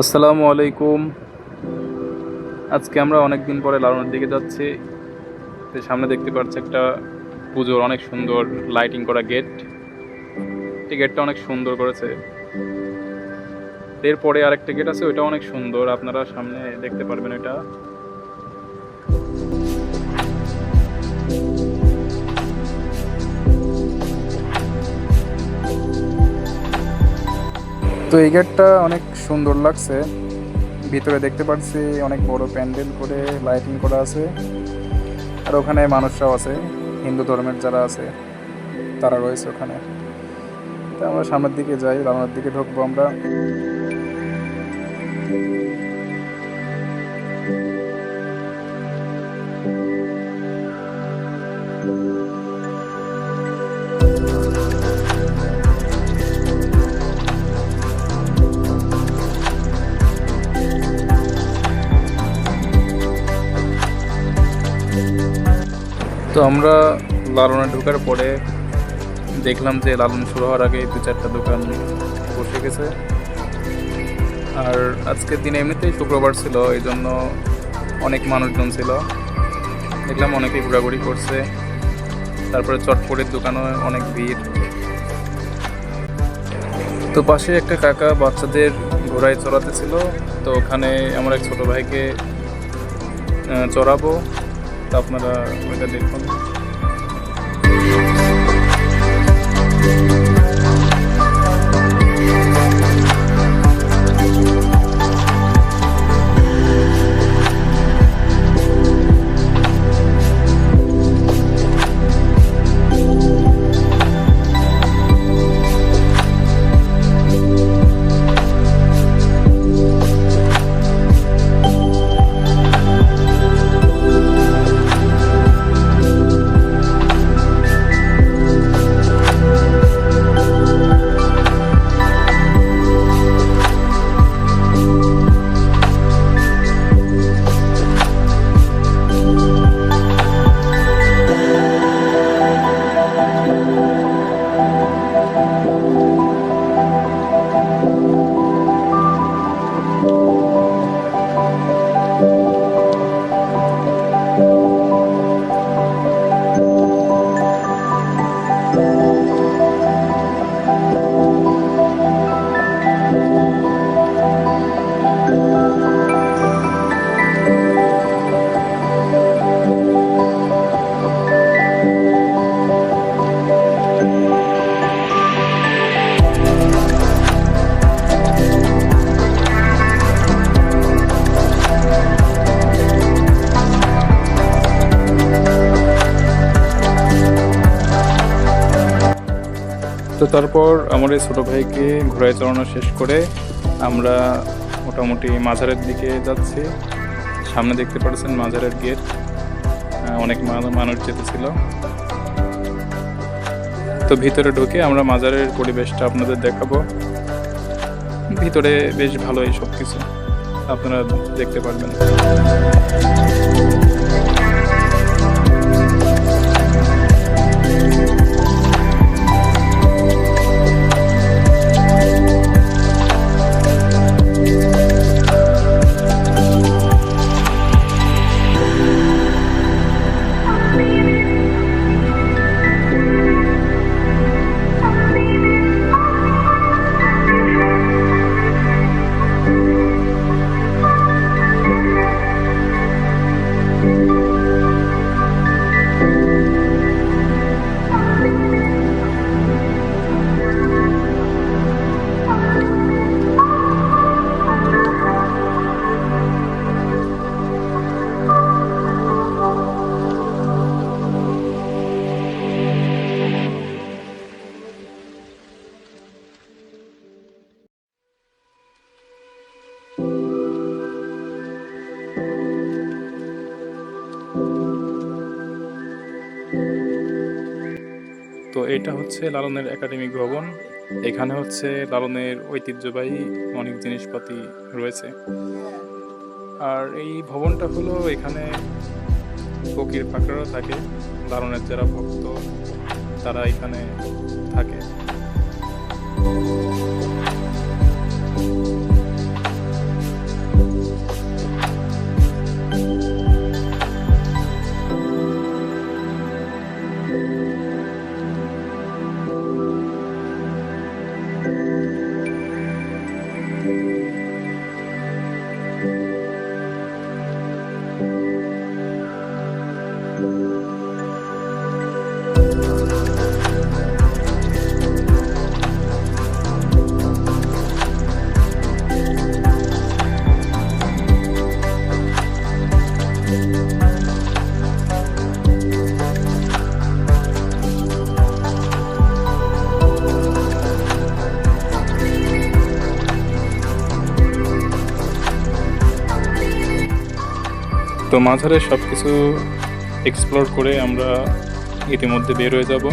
আসসালামু আলাইকুম। আজকে আমরা অনেক দিন পরে লালনের দিকে যাচ্ছি। সামনে দেখতে পাচ্ছি একটা পুজোর অনেক সুন্দর লাইটিং করা গেট এই গেটটা অনেক সুন্দর করেছে। এরপরে আরেকটা গেট আছে, ওইটা অনেক সুন্দর। আপনারা সামনে দেখতে পারবেন ওইটা তো এই গেটটা অনেক সুন্দর লাগছে। ভিতরে দেখতে পাচ্ছি অনেক বড় প্যান্ডেল করে লাইটিং করা আছে। আর ওখানে মানুষরাও আছে, হিন্দু ধর্মের যারা আছে, তারা রয়েছে ওখানে। তো আমরা সামনের দিকে যাই রান্নার দিকে ঢুকবো আমরা। তো আমরা লালনে ঢোকার পরে দেখলাম যে লালন শুরু হওয়ার আগে দু চারটা দোকান বসে গেছে। আর আজকের দিনে এমনিতেই শুক্রবার ছিল এই জন্য অনেক মানুষজন ছিল। দেখলাম অনেকেই ঘোরাঘুরি করছে। তারপরে চটপটির দোকানও অনেক ভিড়। তো পাশে একটা কাকা বাচ্চাদের ঘোড়ায় চড়াতে ছিল। তো ওখানে আমার এক ছোটো ভাইকে চড়াবো। তো আপনারা ওইটা দেখুন। Música তো তারপর আমার এই ছোটো ভাইকে ঘোড়ায় চড়ানো শেষ করে আমরা মোটামুটি মাজারের দিকে যাচ্ছি। সামনে দেখতে পাচ্ছেন মাজারের গেট। অনেক মানুষ যেতেছিল তো ভিতরে ঢুকে আমরা মাজারের পরিবেশটা আপনাদের দেখাবো। ভিতরে বেশ ভালোই সব কিছু আপনারা দেখতে পারবেন। এটা হচ্ছে লালনের একাডেমিক ভবন। এখানে হচ্ছে লালনের ঐতিহ্যবাহী অনেক জিনিসপাতি রয়েছে। আর এই ভবনটা হলো এখানে ফকির ফাকরারা থাকে, লালনের যারা ভক্ত, তারা এখানে থাকে। তো মাঝারে সব কিছু এক্সপ্লোর করে আমরা ইতিমধ্যে বের হয়ে যাব।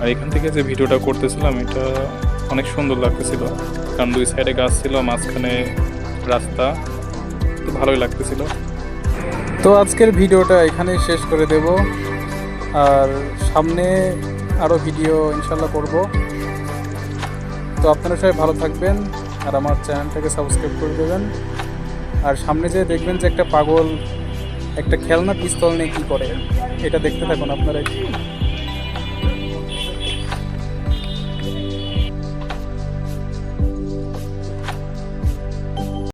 আর এখান থেকে যে ভিডিওটা করতেছিলাম, এটা অনেক সুন্দর লাগতেছিল। কারণ দুই সাইডে গাছ ছিল, মাঝখানে রাস্তা। তো ভালোই লাগতেছিল। তো আজকের ভিডিওটা এখানেই শেষ করে দেব। আর সামনে আরও ভিডিও ইনশাল্লাহ করব। তো আপনারা সবাই ভালো থাকবেন আর আমার চ্যানেলটাকে সাবস্ক্রাইব করে দেবেন। আর সামনে যে দেখবেন যে একটা পাগল একটা খেলনা পিস্তল নিয়ে কি করে? এটা দেখতে থাকুন আপনারা